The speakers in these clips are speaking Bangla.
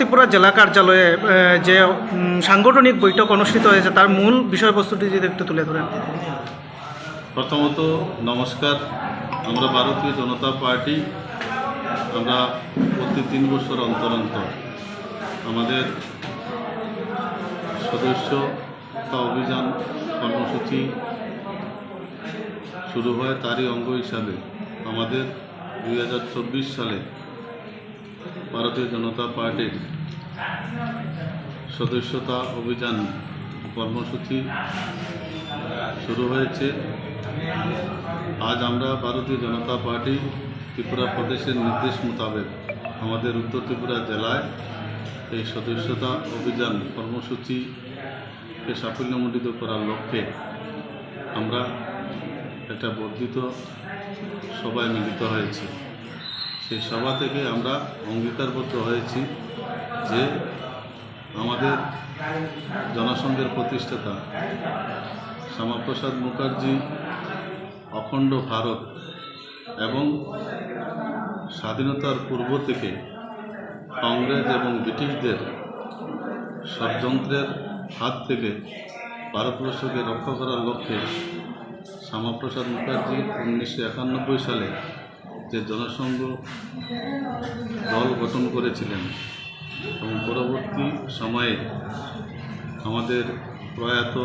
ত্রিপুরা জেলা কার্যালয়ে যে সাংগঠনিক বৈঠক অনুষ্ঠিত হয়েছে, তার মূল বিষয়বস্তুটি যদি একটু তুলে ধরেন। প্রথমত, নমস্কার। আমরা ভারতীয় জনতা পার্টি, আমরা প্রতি তিন বছর অন্তর অন্তর আমাদের সদস্যতা অভিযান কর্মসূচি শুরু হয়, তারই অঙ্গ হিসাবে। আমাদের দুই হাজার চব্বিশ সালে ভারতীয় জনতা পার্টির সদস্যতা অভিযান কর্মসূচি শুরু হয়েছে। আজ আমরা ভারতীয় জনতা পার্টি ত্রিপুরা প্রদেশের নির্দেশ মোতাবেক আমাদের উত্তর ত্রিপুরা জেলায় এই সদস্যতা অভিযান কর্মসূচিকে সাফল্যমণ্ডিত করার লক্ষ্যে আমরা একটা বর্ধিত সভায় মিলিত হয়েছি। সেই সভা থেকে আমরা অঙ্গীকারবদ্ধ হয়েছি যে আমাদের জনসংঘের প্রতিষ্ঠাতা শ্যামাপ্রসাদ মুখার্জি, অখণ্ড ভারত এবং স্বাধীনতার পূর্ব থেকে কংগ্রেস এবং ব্রিটিশদের ষড়যন্ত্রের হাত থেকে ভারতবর্ষকে রক্ষা করার লক্ষ্যে শ্যামাপ্রসাদ মুখার্জি উনিশশো একানব্বই সালে যে জনসংঘ দল গঠন করেছিলেন এবং পরবর্তী সময়ে আমাদের প্রয়াত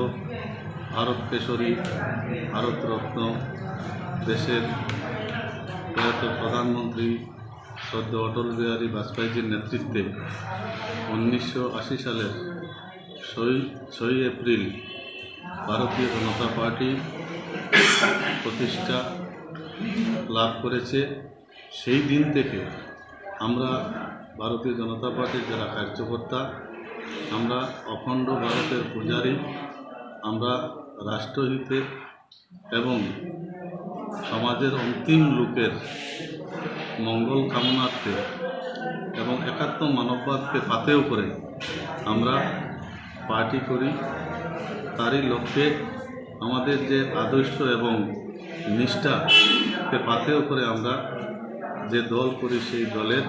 ভারত কেশরী ভারতরত্ন দেশের প্রয়াত প্রধানমন্ত্রী সদ্য অটল বিহারী বাজপেয়ীজির নেতৃত্বে উনিশশো আশি সালের ছয় ছয়ই এপ্রিল ভারতীয় জনতা পার্টি প্রতিষ্ঠা লাভ করেছে, সেই দিন থেকে আমরা ভারতীয় জনতা পার্টির যারা কার্যকর্তা, আমরা অখণ্ড ভারতের পূজারী, আমরা রাষ্ট্রহিতে এবং সমাজের অন্তিম লোকের মঙ্গল কামনার্থে এবং একাত্ম মানববাদকে পাতেও করে আমরা পার্টি করি। তারই লক্ষ্যে আমাদের যে আদর্শ এবং নিষ্ঠাকে পাতেও করে আমরা যে দল করি সেই দলের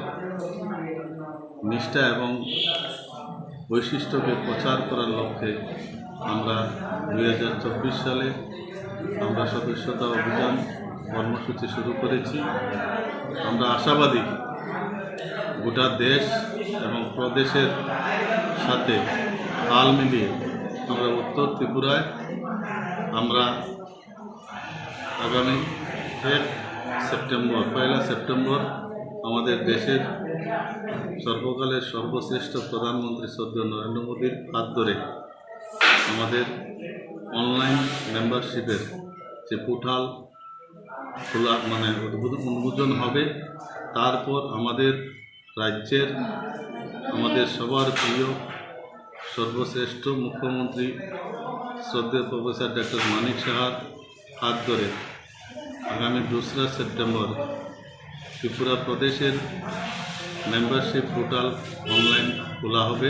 নিষ্ঠা এবং বৈশিষ্ট্যকে প্রচার করার লক্ষ্যে আমরা দু হাজার চব্বিশ সালে আমরা সদস্যতা অভিযান কর্মসূচি শুরু করেছি। আমরা আশাবাদী গোটা দেশ এবং প্রদেশের সাথে তাল মিলিয়ে আমরা উত্তর ত্রিপুরায় আমরা আগামী এক সেপ্টেম্বর, পয়লা সেপ্টেম্বর আমাদের দেশের সর্বকালের সর্বশ্রেষ্ঠ প্রধানমন্ত্রী সদ্য নরেন্দ্র মোদীর হাত ধরে আমাদের অনলাইন মেম্বারশিপের যে পোর্টাল খোলা মানে উদ্বোধন হবে, তারপর আমাদের রাজ্যের, আমাদের সবার প্রিয় সর্বশ্রেষ্ঠ মুখ্যমন্ত্রী শ্রদ্ধেয় প্রফেসর ডক্টর মানিক সাহার হাত ধরে আগামী দোসরা সেপ্টেম্বর ত্রিপুরা প্রদেশের মেম্বারশিপ পোর্টাল অনলাইন খোলা হবে।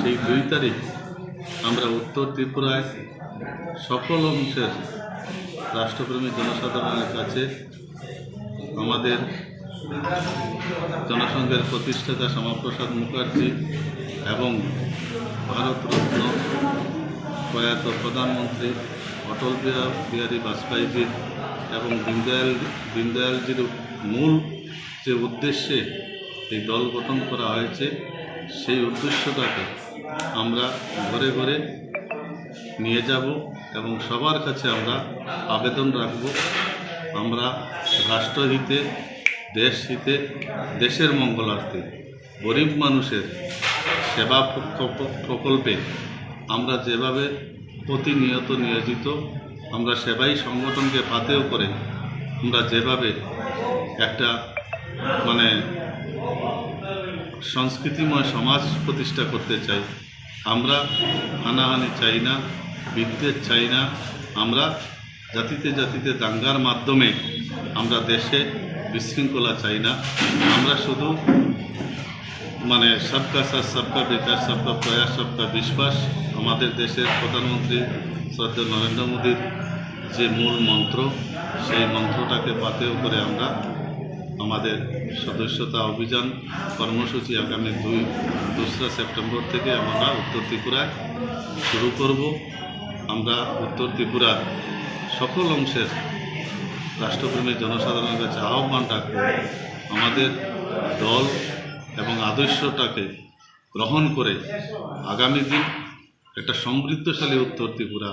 সেই দুই তারিখ আমরা উত্তর ত্রিপুরায় সকল অংশের রাষ্ট্রপ্রেমী জনসাধারণের কাছে আমাদের জনসংঘের প্রতিষ্ঠাতা শ্যামাপ্রসাদ মুখার্জি এবং ভারতরত্ন প্রয়াত প্রধানমন্ত্রী অটল বিহার বাজপেয়ীজির এবং দীনদয়াল দীনদয়ালজির মূল যে উদ্দেশ্যে এই দল গঠন করা হয়েছে, সেই উদ্দেশ্যটাকে আমরা ঘরে ঘরে নিয়ে যাব এবং সবার কাছে আমরা আবেদন রাখব। আমরা রাষ্ট্রহিতে দেশ হিতে দেশের মঙ্গলার্থে, গরিব মানুষের সেবা প্রকল্পে আমরা যেভাবে প্রতিনিয়ত নিয়োজিত আমরা সেবাই সংগঠনকে পাতেও করে আমরা যেভাবে একটা মানে সংস্কৃতিময় সমাজ প্রতিষ্ঠা করতে চাই, আমরা হানাহানি চাই না, বিদ্বেষ চাই না, আমরা জাতিতে জাতিতে দাঙ্গার মাধ্যমে আমরা দেশে বিশৃঙ্খলা চাই না, আমরা শুধু মানে সবকা সাথ, সবকা বিকাশ সবকা প্রয়াস, সবকা বিশ্বাস, আমাদের দেশের প্রধানমন্ত্রী শ্রদ্ধা নরেন্দ্র মোদীর যে মূল মন্ত্র, সেই মন্ত্রটাকে পাতেও করে আমরা আমাদের সদস্যতা অভিযান কর্মসূচি আগামী দুই, দোসরা সেপ্টেম্বর থেকে আমরা উত্তর ত্রিপুরায় শুরু করব। আমরা উত্তর ত্রিপুরার সকল অংশের রাষ্ট্রপ্রেমী জনসাধারণের কাছে আহ্বান রাখব, আমাদের দল এবং আদর্শটাকে গ্রহণ করে আগামী দিন একটা সমৃদ্ধশালী উত্তর ত্রিপুরা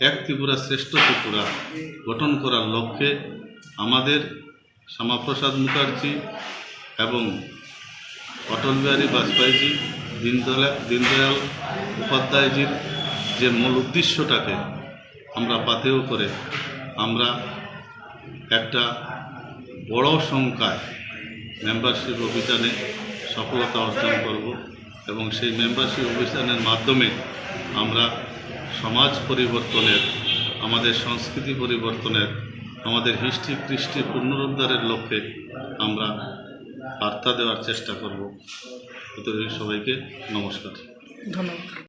এক ত্রিপুরা শ্রেষ্ঠ ত্রিপুরা গঠন করার লক্ষ্যে আমাদের শ্যামাপ্রসাদ মুখার্জি এবং অটল বিহারী বাজপেয়ীজি, দীনদয়াল দীনদয়াল উপাধ্যায়জির যে মূল উদ্দেশ্যটাকে আমরা পাথেয় করে আমরা একটা বড় সংখ্যায় মেম্বারশিপ অভিযানে সফলতা অর্জন করব এবং সেই মেম্বারশিপ অভিযানের মাধ্যমে আমরা সমাজ পরিবর্তনের, আমাদের সংস্কৃতি পরিবর্তনের, আমাদের হৃষ্টি কৃষ্টি পুনরুদ্ধারের লক্ষ্যে আমরা বার্তা দেওয়ার চেষ্টা করব। সবাইকে নমস্কার। ধন্যবাদ।